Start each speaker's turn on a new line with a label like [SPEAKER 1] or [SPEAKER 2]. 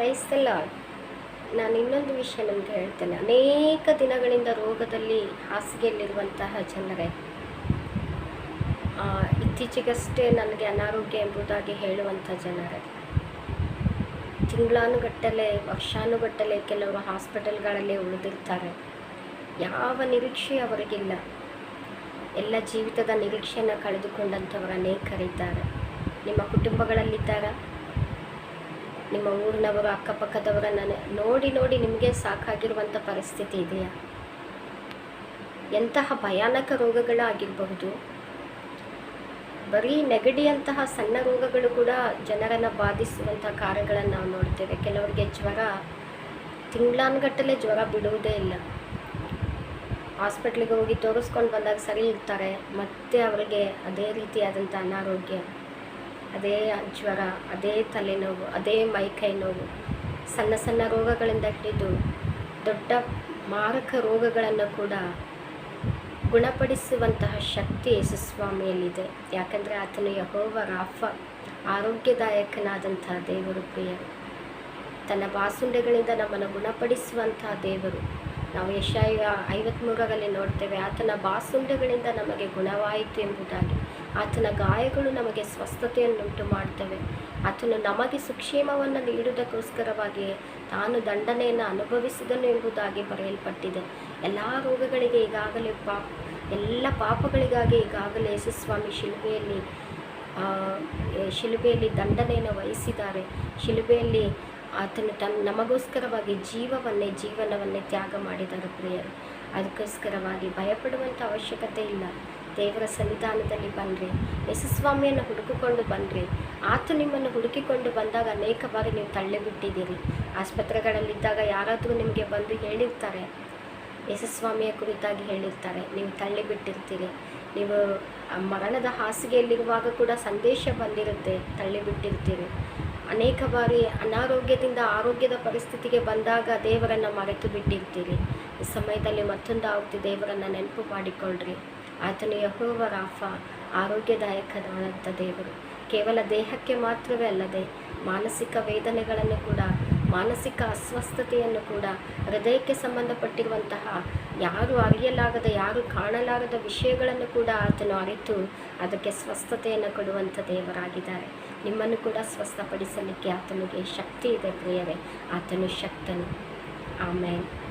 [SPEAKER 1] ಕ್ರೈಸ್ತಲ್ಲ ನಾನು ಇನ್ನೊಂದು ವಿಷಯ ನಿಮಗೆ ಹೇಳ್ತೇನೆ. ಅನೇಕ ದಿನಗಳಿಂದ ರೋಗದಲ್ಲಿ ಹಾಸಿಗೆಯಲ್ಲಿರುವಂತಹ ಜನರೇ ಇತ್ತೀಚೆಗಷ್ಟೇ ನನಗೆ ಅನಾರೋಗ್ಯ ಎಂಬುದಾಗಿ ಹೇಳುವಂಥ ಜನರೇ. ತಿಂಗಳಾನುಗಟ್ಟಲೆ, ವರ್ಷಾನುಗಟ್ಟಲೆ ಕೆಲವರು ಹಾಸ್ಪಿಟಲ್ಗಳಲ್ಲಿ ಉಳಿದಿರ್ತಾರೆ. ಯಾವ ನಿರೀಕ್ಷೆ ಅವರಿಗಿಲ್ಲ. ಎಲ್ಲ ಜೀವಿತದ ನಿರೀಕ್ಷೆಯನ್ನು ಕಳೆದುಕೊಂಡಂಥವರು ಅನೇಕರಿದ್ದಾರೆ. ನಿಮ್ಮ ಕುಟುಂಬಗಳಲ್ಲಿದ್ದಾರಾ? ನಿಮ್ಮ ಊರಿನವರು, ಅಕ್ಕಪಕ್ಕದವರನ್ನು ನೋಡಿ ನೋಡಿ ನಿಮಗೆ ಸಾಕಾಗಿರುವಂಥ ಪರಿಸ್ಥಿತಿ ಇದೆಯಾ? ಎಂತಹ ಭಯಾನಕ ರೋಗಗಳಾಗಿರಬಹುದು. ಬರೀ ನೆಗಡಿಯಂತಹ ಸಣ್ಣ ರೋಗಗಳು ಕೂಡ ಜನರನ್ನು ಬಾಧಿಸುವಂಥ ಕಾರ್ಯಗಳನ್ನು ನಾವು ನೋಡ್ತೇವೆ. ಕೆಲವರಿಗೆ ಜ್ವರ, ತಿಂಗಳಾನ್ಗಟ್ಟಲೆ ಜ್ವರ ಬಿಡುವುದೇ ಇಲ್ಲ. ಹಾಸ್ಪಿಟ್ಲಿಗೆ ಹೋಗಿ ತೋರಿಸ್ಕೊಂಡು ಬಂದಾಗ ಸರಿ ಇರ್ತಾರೆ, ಮತ್ತೆ ಅವರಿಗೆ ಅದೇ ರೀತಿಯಾದಂಥ ಅನಾರೋಗ್ಯ. ಅದೇ ಜ್ವರ, ಅದೇ ತಲೆನೋವು, ಅದೇ ಮೈಕೈ ನೋವು ಸಣ್ಣ ಸಣ್ಣ ರೋಗಗಳಿಂದ ಹಿಡಿದು ದೊಡ್ಡ ಮಾರಕ ರೋಗಗಳನ್ನು ಕೂಡ ಗುಣಪಡಿಸುವಂತಹ ಶಕ್ತಿ ಯೇಸುಸ್ವಾಮಿಯಲ್ಲಿದೆ. ಯಾಕಂದರೆ ಆತನು ಯಹೋವ ರಾಫ, ಆರೋಗ್ಯದಾಯಕನಾದಂತಹ ದೇವರು ಪ್ರಿಯ ತನ್ನ ಬಾಸುಂಡೆಗಳಿಂದ ನಮ್ಮನ್ನು ಗುಣಪಡಿಸುವಂತಹ ದೇವರು. ನಾವು ಯಶಾಯ ಐವತ್ತ್ಮೂರರಲ್ಲಿ ನೋಡ್ತೇವೆ, ಆತನ ಬಾಸುಂಡೆಗಳಿಂದ ನಮಗೆ ಗುಣವಾಯಿತು ಎಂಬುದಾಗಿ. ಆತನ ಗಾಯಗಳು ನಮಗೆ ಸ್ವಸ್ಥತೆಯನ್ನುಂಟು ಮಾಡ್ತವೆ. ಆತನು ನಮಗೆ ಸುಕ್ಷೇಮವನ್ನು ನೀಡುವುದಕ್ಕೋಸ್ಕರವಾಗಿ ತಾನು ದಂಡನೆಯನ್ನು ಅನುಭವಿಸಿದನು ಎಂಬುದಾಗಿ ಬರೆಯಲ್ಪಟ್ಟಿದೆ. ಎಲ್ಲ ರೋಗಗಳಿಗೆ ಈಗಾಗಲೇ ಪಾಪ, ಎಲ್ಲ ಪಾಪಗಳಿಗಾಗಿ ಈಗಾಗಲೇ ಯೇಸುಸ್ವಾಮಿ ಶಿಲುಬೆಯಲ್ಲಿ ಶಿಲುಬೆಯಲ್ಲಿ ದಂಡನೆಯನ್ನು ವಹಿಸಿದ್ದಾರೆ. ಶಿಲುಬೆಯಲ್ಲಿ ಆತನು ತನ್ನ ನಮಗೋಸ್ಕರವಾಗಿ ಜೀವವನ್ನೇ, ಜೀವನವನ್ನೇ ತ್ಯಾಗ ಮಾಡಿದರು ಪ್ರಿಯರು. ಅದಕ್ಕೋಸ್ಕರವಾಗಿ ಭಯಪಡುವಂಥ ಅವಶ್ಯಕತೆ ಇಲ್ಲ. ದೇವರ ಸನ್ನಿಧಾನದಲ್ಲಿ ಬನ್ನಿರಿ ಯಶಸ್ವಾಮಿಯನ್ನು ಹುಡುಕಿಕೊಂಡು ಬನ್ನಿರಿ ಆತ ನಿಮ್ಮನ್ನು ಹುಡುಕಿಕೊಂಡು ಬಂದಾಗ ಅನೇಕ ಬಾರಿ ನೀವು ತಳ್ಳಿಬಿಟ್ಟಿದ್ದೀರಿ. ಆಸ್ಪತ್ರೆಗಳಲ್ಲಿದ್ದಾಗ ಯಾರಾದರೂ ನಿಮಗೆ ಬಂದು ಹೇಳಿರ್ತಾರೆ. ಯಶಸ್ವಾಮಿಯ ಕುರಿತಾಗಿ ಹೇಳಿರ್ತಾರೆ. ನೀವು ತಳ್ಳಿಬಿಟ್ಟಿರ್ತೀರಿ. ನೀವು ಮರಣದ ಹಾಸಿಗೆಯಲ್ಲಿರುವಾಗ ಕೂಡ ಸಂದೇಶ ಬಂದಿರುತ್ತೆ. ತಳ್ಳಿಬಿಟ್ಟಿರ್ತೀರಿ. ಅನೇಕ ಬಾರಿ ಅನಾರೋಗ್ಯದಿಂದ ಆರೋಗ್ಯದ ಪರಿಸ್ಥಿತಿಗೆ ಬಂದಾಗ ದೇವರನ್ನು ಮರೆತು ಬಿಟ್ಟಿರ್ತೀರಿ. ಈ ಸಮಯದಲ್ಲಿ ಮತ್ತೊಂದು ಆವೃತ್ತಿ ದೇವರನ್ನು ನೆನಪು ಮಾಡಿಕೊಳ್ಳ್ರಿ ಆತನು ಯಹೋವ ರಾಫ ದೇವರು. ಕೇವಲ ದೇಹಕ್ಕೆ ಮಾತ್ರವೇ ಅಲ್ಲದೆ ಮಾನಸಿಕ ವೇದನೆಗಳನ್ನು ಕೂಡ, ಮಾನಸಿಕ ಅಸ್ವಸ್ಥತೆಯನ್ನು ಕೂಡ, ಹೃದಯಕ್ಕೆ ಸಂಬಂಧಪಟ್ಟಿರುವಂತಹ ಯಾರು ಅರಿಯಲಾಗದ, ಯಾರು ಕಾಣಲಾಗದ ವಿಷಯಗಳನ್ನು ಕೂಡ ಆತನು ಅರಿತು ಅದಕ್ಕೆ ಸ್ವಸ್ಥತೆಯನ್ನು ಕೊಡುವಂಥ ದೇವರಾಗಿದ್ದಾರೆ. ನಿಮ್ಮನ್ನು ಕೂಡ ಸ್ವಸ್ಥಪಡಿಸಲಿಕ್ಕೆ ಆತನಿಗೆ ಶಕ್ತಿ ಇದೆ ಪ್ರಿಯವೇ. ಆತನು ಶಕ್ತನು. ಆಮೇಲೆ